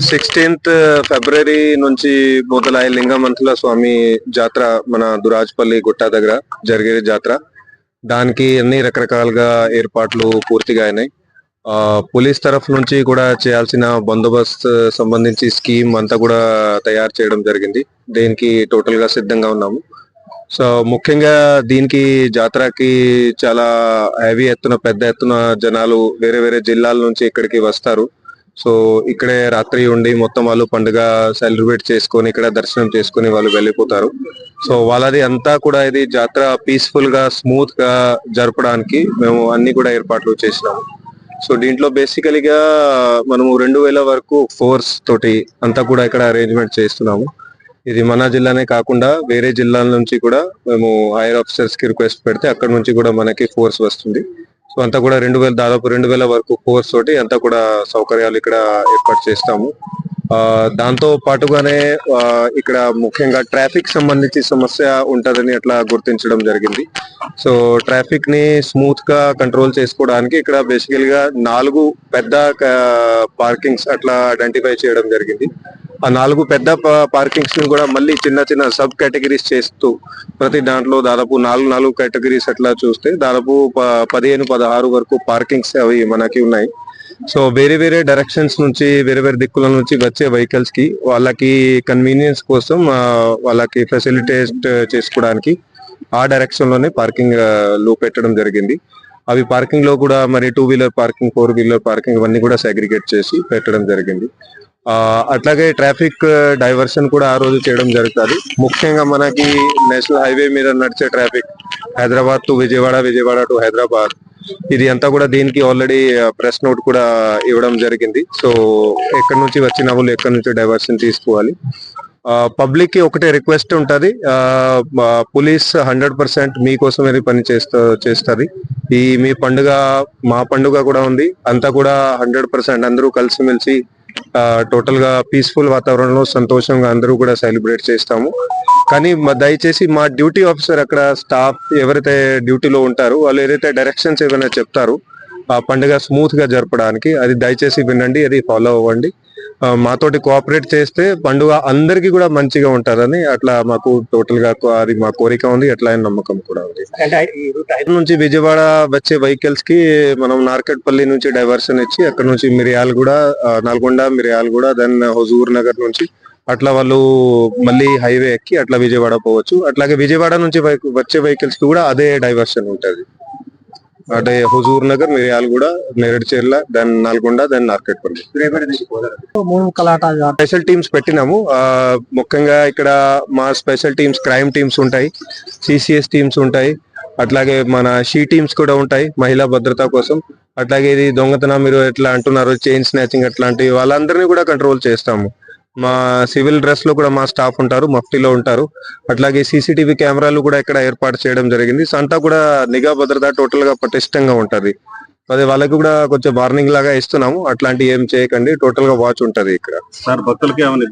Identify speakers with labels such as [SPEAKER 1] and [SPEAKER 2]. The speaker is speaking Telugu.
[SPEAKER 1] సిక్స్టీన్త్ ఫిబ్రవరి uh, నుంచి మొదలై లింగమంతుల స్వామి జాతర మన దురాజ్పల్లి గుట్ట దగ్గర జరిగే జాతర. దానికి అన్ని రకరకాలుగా ఏర్పాట్లు పూర్తిగా అయినాయి. ఆ, పోలీస్ తరఫు నుంచి కూడా చేయాల్సిన బందోబస్తు సంబంధించి స్కీమ్ అంతా కూడా తయారు చేయడం జరిగింది. దీనికి టోటల్గా సిద్ధంగా ఉన్నాము. సో ముఖ్యంగా దీనికి జాతరకి చాలా హెవీ ఎత్తున పెద్ద ఎత్తున జనాలు వేరే వేరే జిల్లాల నుంచి ఇక్కడికి వస్తారు. సో ఇక్కడే రాత్రి ఉండి మొత్తం వాళ్ళు పండుగ సెలబ్రేట్ చేసుకొని ఇక్కడ దర్శనం చేసుకొని వాళ్ళు వెళ్ళిపోతారు. సో వాళ్ళది అంతా కూడా ఇది జాతర పీస్ఫుల్గా స్మూత్గా జరపడానికి మేము అన్ని కూడా ఏర్పాట్లు చేసినాము. సో దీంట్లో బేసికలీగా మనము రెండు వేల వరకు ఫోర్స్ తోటి అంతా కూడా ఇక్కడ అరేంజ్మెంట్ చేస్తున్నాము. ఇది మన జిల్లానే కాకుండా వేరే జిల్లాల నుంచి కూడా మేము హైయర్ ఆఫీసర్స్కి రిక్వెస్ట్ పెడితే అక్కడ నుంచి కూడా మనకి ఫోర్స్ వస్తుంది. సో అంతా కూడా రెండు వేల దాదాపు రెండు వేల వరకు కోర్స్ తోటి అంతా కూడా సౌకర్యాలు ఇక్కడ ఏర్పాటు చేస్తాము. దాంతో పాటుగానే ఇక్కడ ముఖ్యంగా ట్రాఫిక్ సంబంధించి సమస్య ఉంటుందని అట్లా గుర్తించడం జరిగింది. సో ట్రాఫిక్ని స్మూత్గా కంట్రోల్ చేసుకోవడానికి ఇక్కడ బేసికల్గా నాలుగు పెద్ద పార్కింగ్స్ అట్లా ఐడెంటిఫై చేయడం జరిగింది. ఆ నాలుగు పెద్ద పార్కింగ్స్ని కూడా మళ్ళీ చిన్న చిన్న సబ్ కేటగిరీస్ చేస్తూ ప్రతి దాంట్లో దాదాపు నాలుగు నాలుగు కేటగిరీస్ అట్లా చూస్తే దాదాపు పదిహేను పదహారు వరకు పార్కింగ్స్ అవి మనకి ఉన్నాయి. సో వేరే వేరే డైరెక్షన్స్ నుంచి వేరే వేరే దిక్కుల నుంచి వచ్చే వెహికల్స్కి వాళ్ళకి కన్వీనియన్స్ కోసం వాళ్ళకి ఫెసిలిటేట్ చేసుకోవడానికి ఆ డైరెక్షన్లోనే పార్కింగ్లో పెట్టడం జరిగింది. అవి పార్కింగ్లో కూడా మరి two wheeler parking four wheeler parking ఇవన్నీ కూడా సెగ్రిగేట్ చేసి పెట్టడం జరిగింది. అట్లాగే ట్రాఫిక్ డైవర్షన్ కూడా ఆ రోజు చేయడం జరుగుతుంది. ముఖ్యంగా మనకి నేషనల్ హైవే మీద నడిచే traffic Hyderabad to Vijayawada Vijayawada to Hyderabad. ఇది అంతా కూడా దీనికి ఆల్రెడీ ప్రెస్ నోట్ కూడా ఇవ్వడం జరిగింది. సో ఎక్కడి నుంచి వచ్చిన వాళ్ళు ఎక్కడి నుంచి డైవర్షన్ తీసుకోవాలి. పబ్లిక్కి ఒకటే రిక్వెస్ట్ ఉంటుంది. పోలీస్ హండ్రెడ్ పర్సెంట్ మీకోసమే పని చేస్తా చేస్తుంది. ఈ మీ పండుగ మా పండుగ కూడా ఉంది. అంతా కూడా హండ్రెడ్ పర్సెంట్ అందరూ కలిసిమెలిసి టోటల్గా పీస్ఫుల్ వాతావరణంలో సంతోషంగా అందరూ కూడా సెలబ్రేట్ చేస్తాము. కానీ దయచేసి మా డ్యూటీ ఆఫీసర్ అక్కడ స్టాఫ్ ఎవరైతే డ్యూటీలో ఉంటారో వాళ్ళు ఏదైతే డైరెక్షన్స్ ఏమైనా చెప్తారు ఆ పండుగ స్మూత్గా జరపడానికి అది దయచేసి వినండి అది ఫాలో అవ్వండి. మాతోటి కోఆపరేట్ చేస్తే పండుగ అందరికీ కూడా మంచిగా ఉంటదని అట్లా మాకు టోటల్గా అది మా కోరిక ఉంది అట్లా నమ్మకం కూడా ఉంది. నుంచి విజయవాడ వచ్చే వెహికల్స్కి మనం నార్కెట్పల్లి నుంచి డైవర్షన్ ఇచ్చి అక్కడ నుంచి మిరియాలగూడ ఆ, నల్గొండ మిరియాలగూడ దెన్ హుజూర్ నగర్ నుంచి అట్లా వాళ్ళు మళ్ళీ హైవే ఎక్కి అట్లా విజయవాడ పోవచ్చు. అట్లాగే విజయవాడ నుంచి వచ్చే వెహికల్స్కి కూడా అదే డైవర్షన్ ఉంటది. అంటే Huzur Nagar Miryalaguda Nereducherla then Nalgonda then Narketpally special teams పెట్టినాము. ఆ, ముఖ్యంగా ఇక్కడ మా స్పెషల్ టీమ్స్ క్రైమ్ టీమ్స్ ఉంటాయి సిసిఎస్ టీమ్స్ ఉంటాయి అట్లాగే మన షీ టీమ్స్ కూడా ఉంటాయి మహిళా భద్రత కోసం. అట్లాగే ఇది దొంగతనం మీరు ఎట్లా అంటున్నారు చైన్ స్నాచింగ్ అట్లాంటివి వాళ్ళందరినీ కూడా కంట్రోల్ చేస్తాము. మా సివిల్ డ్రెస్లో కూడా మా స్టాఫ్ ఉంటారు మఫ్టీలో ఉంటారు. అట్లాగే సీసీటీవీ కెమెరాలు కూడా ఇక్కడ ఏర్పాటు చేయడం జరిగింది. సంతా కూడా నిఘా భద్రత టోటల్గా పటిష్టంగా ఉంటది. అదే వాళ్ళకి కూడా కొంచెం వార్నింగ్ లాగా ఇస్తున్నాము. అట్లాంటి ఏం చేయకండి. టోటల్గా వాచ్ ఉంటది ఇక్కడ.
[SPEAKER 2] సార్ భక్తులకి ఏమైనా